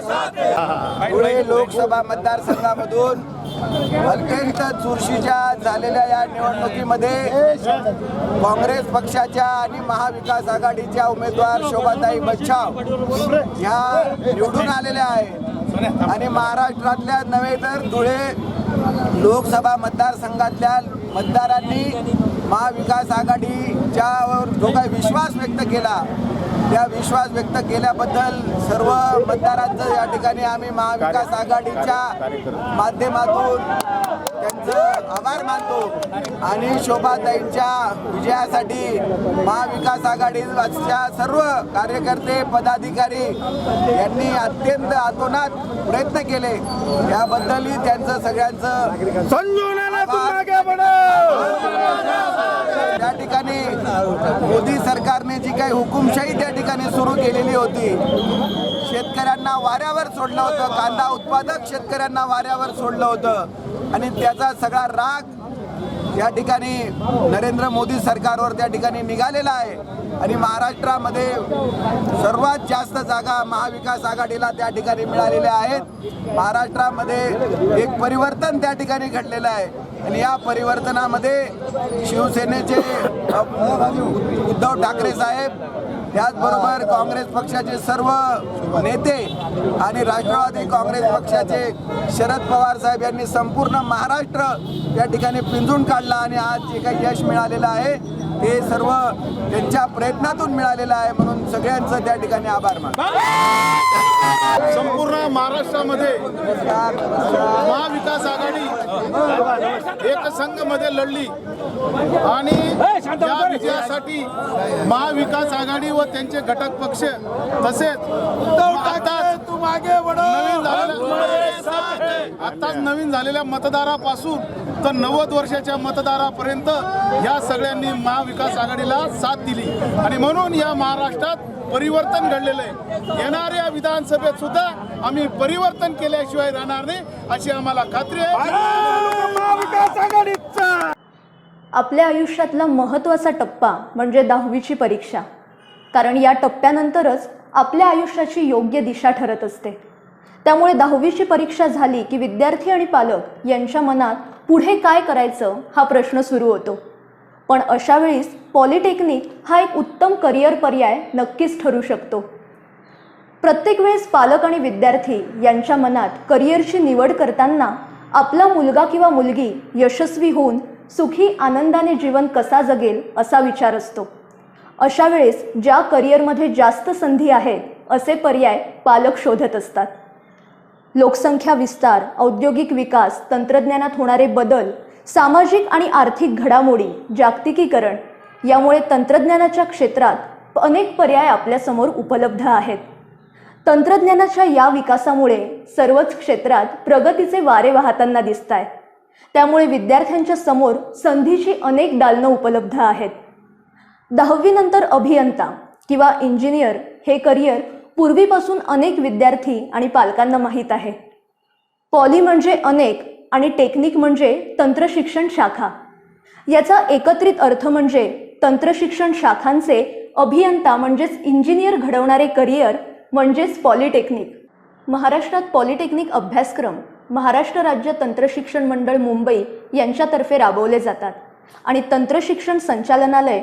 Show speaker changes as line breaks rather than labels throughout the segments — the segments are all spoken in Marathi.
धुळे लोकसभा मतदारसंघामधून अत्यंत चुरशीच्या झालेल्या या निवडणुकीमध्ये काँग्रेस पक्षाच्या आणि महाविकास आघाडीच्या उमेदवार शोभाताई बच्छाव ह्या निवडून आलेल्या आहेत. आणि महाराष्ट्रातल्या नव्हे तर धुळे लोकसभा मतदारसंघातल्या मतदारांनी महाविकास आघाडी आघाडीच्यावर जो काही विश्वास व्यक्त केला त्या विश्वास व्यक्त केल्याबद्दल सर्व मतदारांचं या ठिकाणी आम्ही महाविकास आघाडीच्या माध्यमातून त्यांचं आभार मानतो आणि शोभाताईंच्या विजयासाठी महाविकास आघाडीच्या सर्व कार्यकर्ते पदाधिकारी यांनी अत्यंत आतोनात प्रयत्न केले. याबद्दलही त्यांचं सगळ्यांचं त्या ठिकाणी मोदी सरकारने जी काही हुकुमशाही त्या ठिकाणी सुरू केलेली होती शेतकऱ्यांना वाऱ्यावर सोडलं होतं कांदा उत्पादक शेतकऱ्यांना वाऱ्यावर सोडलं होतं आणि त्याचा सगळा राग या ठिकाणी नरेंद्र मोदी सरकारवर त्या ठिकाणी निघालेला आहे. आणि महाराष्ट्रामध्ये सर्वात जास्त जागा महाविकास आघाडीला त्या ठिकाणी मिळालेल्या आहेत. महाराष्ट्रामध्ये एक परिवर्तन त्या ठिकाणी घडलेलं आहे. आणि या परिवर्तनामध्ये शिवसेनेचे उद्धव ठाकरे साहेब त्याचबरोबर काँग्रेस पक्षाचे सर्व नेते आणि राष्ट्रवादी काँग्रेस पक्षाचे शरद पवार साहेब यांनी संपूर्ण महाराष्ट्र या ठिकाणी पिंजून काढला आणि आज जे काही यश मिळालेलं आहे ते सर्व त्यांच्या प्रयत्नातून मिळालेलं आहे म्हणून सगळ्यांचं त्या ठिकाणी आभार मानतो.
संपूर्ण महाराष्ट्रामध्ये एकसंघमध्ये लढली. आणि या विजयासाठी महाविकास आघाडी व त्यांचे घटक पक्ष तसेच झालेल्या आताच नवीन झालेल्या मतदारापासून तर नव्वद वर्षाच्या मतदारापर्यंत या सगळ्यांनी महाविकास आघाडीला साथ दिली. आणि म्हणून या महाराष्ट्रात परिवर्तन घडलेलं आहे. येणाऱ्या विधानसभेत सुद्धा आम्ही परिवर्तन केल्याशिवाय राहणार नाही अशी आम्हाला खात्री आहे.
आपल्या आयुष्यातला महत्त्वाचा टप्पा म्हणजे दहावीची परीक्षा. कारण या टप्प्यानंतरच आपल्या आयुष्याची योग्य दिशा ठरत असते. त्यामुळे दहावीची परीक्षा झाली की विद्यार्थी आणि पालक यांच्या मनात पुढे काय करायचं हा प्रश्न सुरू होतो. पण अशा वेळीस पॉलिटेक्निक हा एक उत्तम करिअर पर्याय नक्कीच ठरू शकतो. प्रत्येक वेळेस पालक आणि विद्यार्थी यांच्या मनात करिअरची निवड करताना आपला मुलगा किंवा मुलगी यशस्वी होऊन सुखी आनंदाने जीवन कसा जगेल असा विचार असतो. अशा वेळेस ज्या करिअरमध्ये जास्त संधी आहेत असे पर्याय पालक शोधत असतात. लोकसंख्या विस्तार औद्योगिक विकास तंत्रज्ञानात होणारे बदल सामाजिक आणि आर्थिक घडामोडी जागतिकीकरण यामुळे तंत्रज्ञानाच्या क्षेत्रात अनेक पर्याय आपल्यासमोर उपलब्ध आहेत. तंत्रज्ञानाच्या या विकासामुळे सर्वच क्षेत्रात प्रगतीचे वारे वाहताना दिसत आहेत त्यामुळे विद्यार्थ्यांच्या समोर संधीची अनेक दालनं उपलब्ध आहेत. दहावीनंतर अभियंता किंवा इंजिनियर हे करिअर पूर्वीपासून अनेक विद्यार्थी आणि पालकांना माहीत आहे. पॉली म्हणजे अनेक आणि टेक्निक म्हणजे तंत्रशिक्षण शाखा. याचा एकत्रित अर्थ म्हणजे तंत्रशिक्षण शाखांचे अभियंता म्हणजेच इंजिनियर घडवणारे करिअर म्हणजेच पॉलिटेक्निक. महाराष्ट्रात पॉलिटेक्निक अभ्यासक्रम महाराष्ट्र राज्य तंत्रशिक्षण मंडळ मुंबई यांच्यातर्फे राबवले जातात आणि तंत्रशिक्षण संचालनालय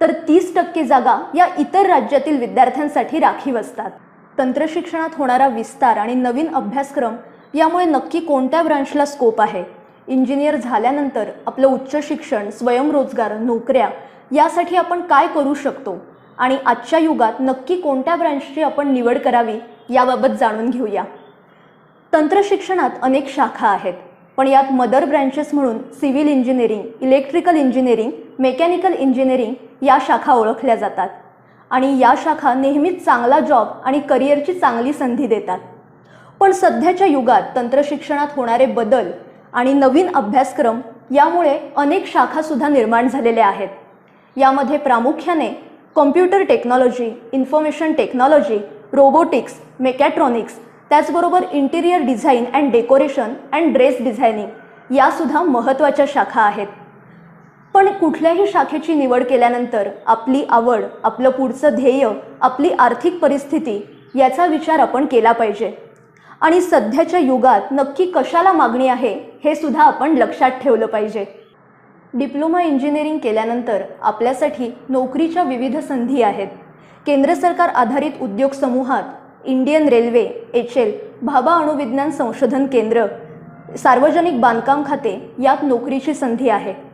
तर तीस टक्के जागा या इतर राज्यातील विद्यार्थ्यांसाठी राखीव असतात. तंत्रशिक्षणात होणारा विस्तार आणि नवीन अभ्यासक्रम यामुळे नक्की कोणत्या ब्रांचला स्कोप आहे? इंजिनियर झाल्यानंतर आपलं उच्च शिक्षण स्वयंरोजगार नोकऱ्या यासाठी आपण काय करू शकतो? आणि आजच्या युगात नक्की कोणत्या ब्रँचची आपण निवड करावी याबाबत जाणून घेऊया. तंत्रशिक्षणात अनेक शाखा आहेत पण यात मदर ब्रँचेस म्हणून civil engineering electrical engineering mechanical engineering या शाखा ओळखल्या जातात. आणि या शाखा नेहमीच चांगला जॉब आणि करिअरची चांगली संधी देतात. पण सध्याच्या युगात तंत्रशिक्षणात होणारे बदल आणि नवीन अभ्यासक्रम यामुळे अनेक शाखासुद्धा निर्माण झालेल्या आहेत. यामध्ये प्रामुख्याने computer technology information technology robotics mechatronics त्याचबरोबर interior design and decoration and dress designing यासुद्धा महत्त्वाच्या शाखा आहेत. पण कुठल्याही शाखेची निवड केल्यानंतर आपली आवड आपलं पुढचं ध्येय आपली आर्थिक परिस्थिती याचा विचार आपण केला पाहिजे. आणि सध्याच्या युगात नक्की कशाला मागणी आहे हे सुद्धा आपण लक्षात ठेवलं पाहिजे. डिप्लोमा इंजिनिअरिंग केल्यानंतर आपल्यासाठी नोकरीच्या विविध संधी आहेत. केंद्र सरकार आधारित उद्योग समूहात Indian railway H L Bhabha अणुविज्ञान संशोधन केंद्र सार्वजनिक बांधकाम खाते यात नोकरीची संधी आहे.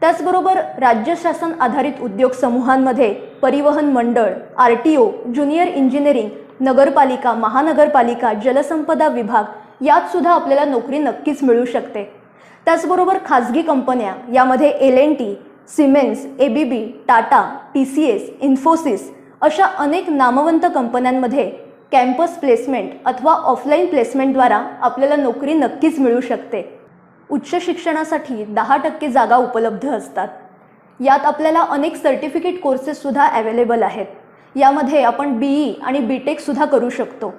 त्याचबरोबर राज्य शासन आधारित उद्योग समूहांमध्ये परिवहन मंडळ R T O junior engineering नगरपालिका महानगरपालिका जलसंपदा विभाग यात सुद्धा आपल्याला नोकरी नक्कीच मिळू शकते. त्याचबरोबर खाजगी कंपन्या यामध्ये L N T Siemens A B B Tata T C S Infosys अशा अनेक नामवंत कंपन्यांमध्ये कॅम्पस प्लेसमेंट अथवा ऑफलाईन प्लेसमेंटद्वारा आपल्याला नोकरी नक्कीच मिळू शकते. उच्च शिक्षणासाठी दहा टक्के जागा उपलब्ध असतात. यात आपल्याला अनेक सर्टिफिकेट कोर्सेससुद्धा अवेलेबल आहेत. यामध्ये आपण बी ई आणि बी टेकसुद्धा करू शकतो.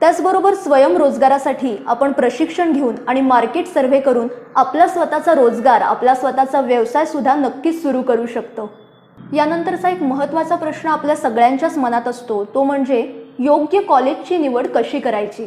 त्याचबरोबर स्वयंरोजगारासाठी आपण प्रशिक्षण घेऊन आणि मार्केट सर्व्हे करून आपला स्वतःचा रोजगार आपला स्वतःचा व्यवसायसुद्धा नक्कीच सुरू करू शकतो. यानंतरचा एक महत्त्वाचा प्रश्न आपल्या सगळ्यांच्याच मनात असतो तो म्हणजे योग्य कॉलेजची निवड कशी करायची?